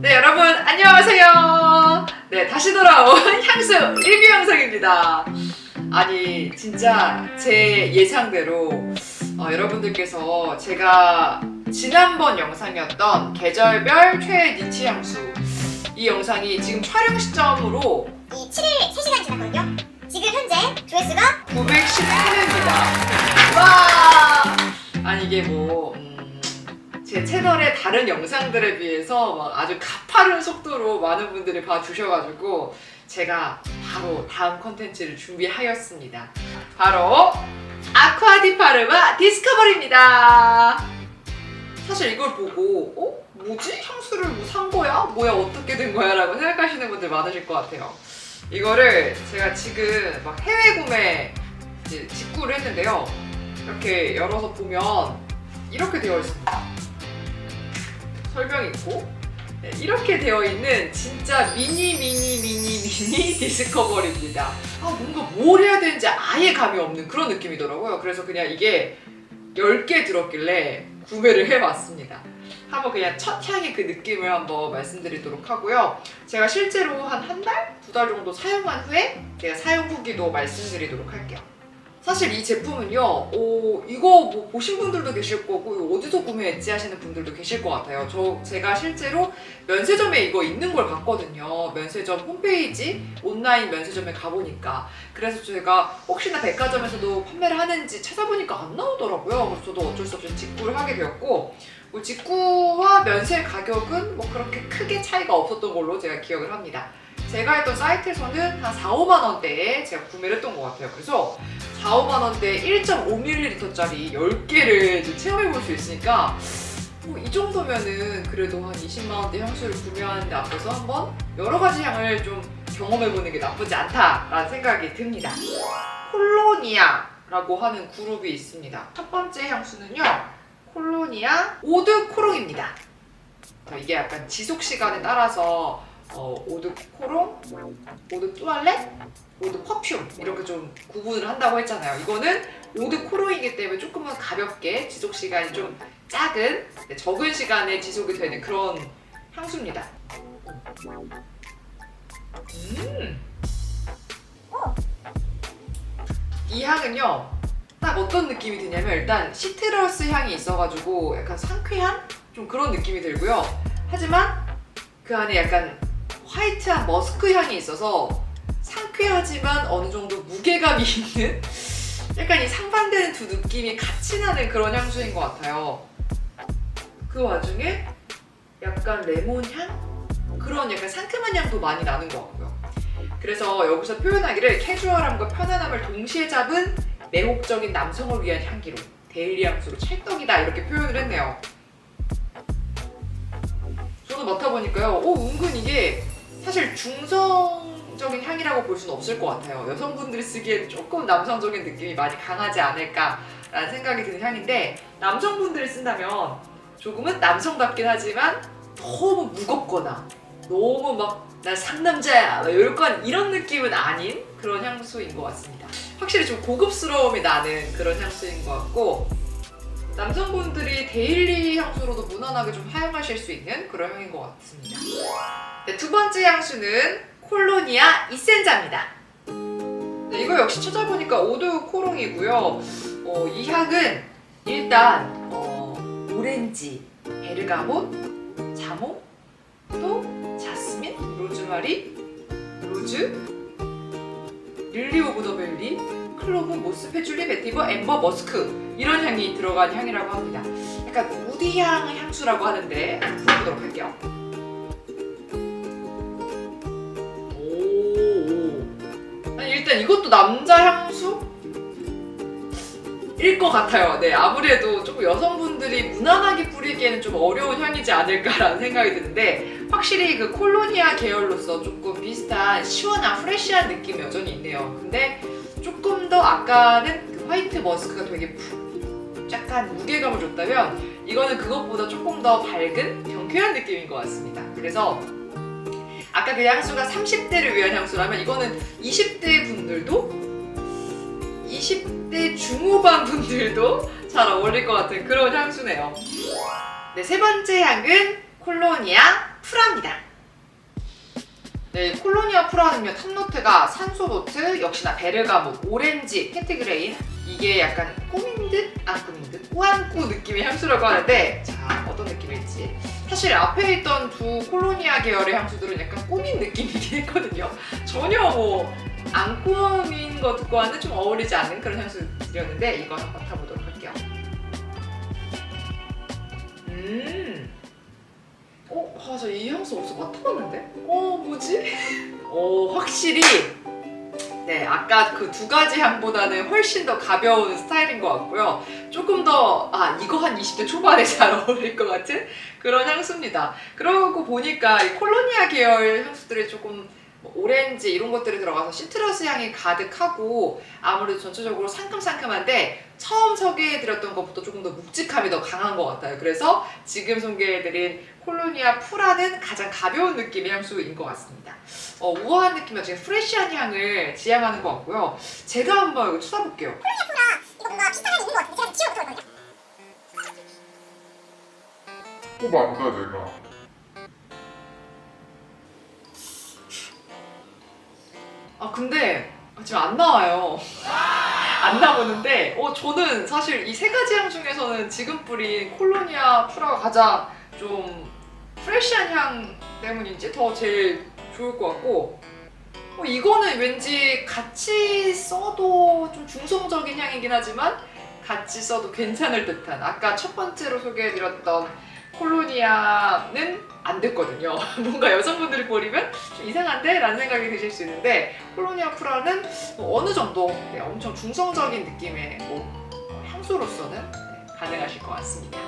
네, 여러분 안녕하세요. 네, 다시 돌아온 향수 리뷰 영상입니다. 아니, 진짜 제 예상대로 어, 여러분들께서 제가 지난번 영상이었던 계절별 최애 니치 향수 이 영상이 지금 촬영 시점으로 이 7일 3시간 지났거든요. 지금 현재 조회수가 918회입니다. 와! 아니 이게 뭐, 음, 제 채널의 다른 영상들에 비해서 막 아주 가파른 속도로 많은 분들이 봐주셔가지고 제가 바로 다음 컨텐츠를 준비하였습니다. 바로 아쿠아디파르마 디스커버리입니다. 사실 이걸 보고 어? 뭐지? 향수를 뭐 산 거야? 뭐야 어떻게 된 거야? 라고 생각하시는 분들 많으실 것 같아요. 이거를 제가 지금 막 해외 구매 직구를 했는데요. 이렇게 열어서 보면 이렇게 되어 있습니다. 설명이 있고 네, 이렇게 되어 있는 진짜 미니 미니 미니 미니 디스커버리입니다. 아 뭔가 뭘 해야 되는지 아예 감이 없는 그런 느낌이더라고요. 그래서 그냥 이게 10개 들었길래 구매를 해봤습니다. 한번 그냥 첫 향의 그 느낌을 한번 말씀드리도록 하고요. 제가 실제로 한 한 달? 두 달 정도 사용한 후에 제가 사용 후기도 말씀드리도록 할게요. 사실 이 제품은요, 어, 이거 뭐 보신 분들도 계실 거고, 이거 어디서 구매했지 하시는 분들도 계실 것 같아요. 저, 제가 실제로 면세점에 이거 있는 걸 봤거든요. 면세점 홈페이지, 온라인 면세점에 가보니까. 그래서 제가 혹시나 백화점에서도 판매를 하는지 찾아보니까 안 나오더라고요. 그래서 저도 어쩔 수 없이 직구를 하게 되었고, 뭐 직구와 면세 가격은 뭐 그렇게 크게 차이가 없었던 걸로 제가 기억을 합니다. 제가 했던 사이트에서는 한 4, 5만 원대에 제가 구매를 했던 것 같아요. 그래서 4, 5만 원대 1.5ml짜리 10개를 체험해 볼 수 있으니까 뭐 이 정도면은 그래도 한 20만 원대 향수를 구매하는 데 앞서서 한번 여러 가지 향을 좀 경험해 보는 게 나쁘지 않다라는 생각이 듭니다. 콜로니아라고 하는 그룹이 있습니다. 첫 번째 향수는요. 콜로니아 오드 코롱입니다. 자, 이게 약간 지속 시간에 따라서 어, 오드 코롱, 오드 뚜알렛, 오드 퍼퓸 이렇게 좀 구분을 한다고 했잖아요. 이거는 오드 코롱이기 때문에 조금은 가볍게 지속 시간이 좀 작은 네, 적은 시간에 지속이 되는 그런 향수입니다. 음. 이 향은요. 딱 어떤 느낌이 드냐면 일단 시트러스 향이 있어가지고 약간 상쾌한 좀 그런 느낌이 들고요. 하지만 그 안에 약간 화이트한 머스크 향이 있어서 상쾌하지만 어느 정도 무게감이 있는 약간 이 상반되는 두 느낌이 같이 나는 그런 향수인 것 같아요. 그 와중에 약간 레몬 향? 그런 약간 상큼한 향도 많이 나는 것 같고요. 그래서 여기서 표현하기를 캐주얼함과 편안함을 동시에 잡은 매혹적인 남성을 위한 향기로 데일리 향수로 찰떡이다 이렇게 표현을 했네요. 저도 맡아보니까요. 오 은근 이게 사실 중성적인 향이라고 볼 수는 없을 것 같아요. 여성분들이 쓰기엔 조금 남성적인 느낌이 많이 강하지 않을까라는 생각이 드는 향인데 남성분들이 쓴다면 조금은 남성답긴 하지만 너무 무겁거나 너무 막 난 상남자야 막 이런 이런 느낌은 아닌 그런 향수인 것 같습니다. 확실히 좀 고급스러움이 나는 그런 향수인 것 같고 남성분들이 데일리 향수로도 무난하게 좀 사용하실 수 있는 그런 향인 것 같습니다. 네, 두 번째 향수는 콜로니아 이센자입니다. 네, 이거 역시 찾아보니까 오드 코롱이고요. 어, 이 향은 일단 어, 오렌지, 베르가못, 자몽, 또 자스민, 로즈마리, 로즈, 릴리 오브 더 벨리, 클로브, 모스, 페줄리, 베티버, 엠버, 머스크 이런 향이 들어간 향이라고 합니다. 약간 우디 향 향수라고 하는데 한번 불어보도록 할게요. 일단 이것도 남자 향수? 일 것 같아요. 네, 아무래도 조금 여성분들이 무난하게 뿌리기에는 좀 어려운 향이지 않을까라는 생각이 드는데 확실히 그 콜로니아 계열로서 조금 비슷한 시원한 프레쉬한 느낌이 여전히 있네요. 근데 조금 더 아까는 그 화이트 머스크가 되게 푹 약간 무게감을 줬다면 이거는 그것보다 조금 더 밝은 경쾌한 느낌인 것 같습니다. 그래서 아까 그 향수가 30대를 위한 향수라면 이거는 20대 분들도 20대 중후반 분들도 잘 어울릴 것 같은 그런 향수네요. 네, 세 번째 향은 콜로니아 프라입니다. 네, 콜로니아 프라는요 탑노트가 산소노트, 역시나 베르가못, 오렌지, 펜트그레인 이게 약간 꾸민 듯, 안 꾸민 듯, 꾸안꾸 느낌의 향수라고 하는데 자 어떤 느낌일지 사실 앞에 있던 두 콜로니아 계열의 향수들은 약간 꾸민 느낌이긴 했거든요 전혀 뭐 안 꾸민 것과는 좀 어울리지 않는 그런 향수들이었는데 이거 한번 맡아보도록 할게요 음 어, 맞아. 이 향수 어디서 맡아봤는데? 어, 뭐지? 어, 확실히. 네, 아까 그 두 가지 향보다는 훨씬 더 가벼운 스타일인 것 같고요. 조금 더, 아, 이거 한 20대 초반에 잘 어울릴 것 같은 그런 향수입니다. 그러고 보니까 이 콜로니아 계열 향수들이 조금 뭐 오렌지 이런 것들이 들어가서 시트러스 향이 가득하고 아무래도 전체적으로 상큼상큼한데 처음 소개해드렸던 것부터 조금 더 묵직함이 더 강한 것 같아요. 그래서 지금 소개해드린 콜로니아 프라는 가장 가벼운 느낌의 향수인 것 같습니다. 어, 우아한 느낌과 지금 프레시한 향을 지향하는 것 같고요. 제가 한번 이거 찾아볼게요. 이거 뭔가 비슷한 향이 있는 것 같은데 제가 지금 지워놓거든요. 뽑았다 내가 근데 지금 안 나와요. 안 나오는데 어 저는 사실 이 세 가지 향 중에서는 지금 뿌린 콜로니아 프라가 가장 좀 프레시한 향 때문인지 더 제일 좋을 것 같고 어, 이거는 왠지 같이 써도 좀 중성적인 향이긴 하지만 같이 써도 괜찮을 듯한 아까 첫 번째로 소개해드렸던 콜로니아는 안 됐거든요. 뭔가 여성분들이 버리면 좀 이상한데? 라는 생각이 드실 수 있는데 콜로니아 프라는 뭐 어느 정도 네, 엄청 중성적인 느낌의 뭐 향수로서는 네, 가능하실 것 같습니다.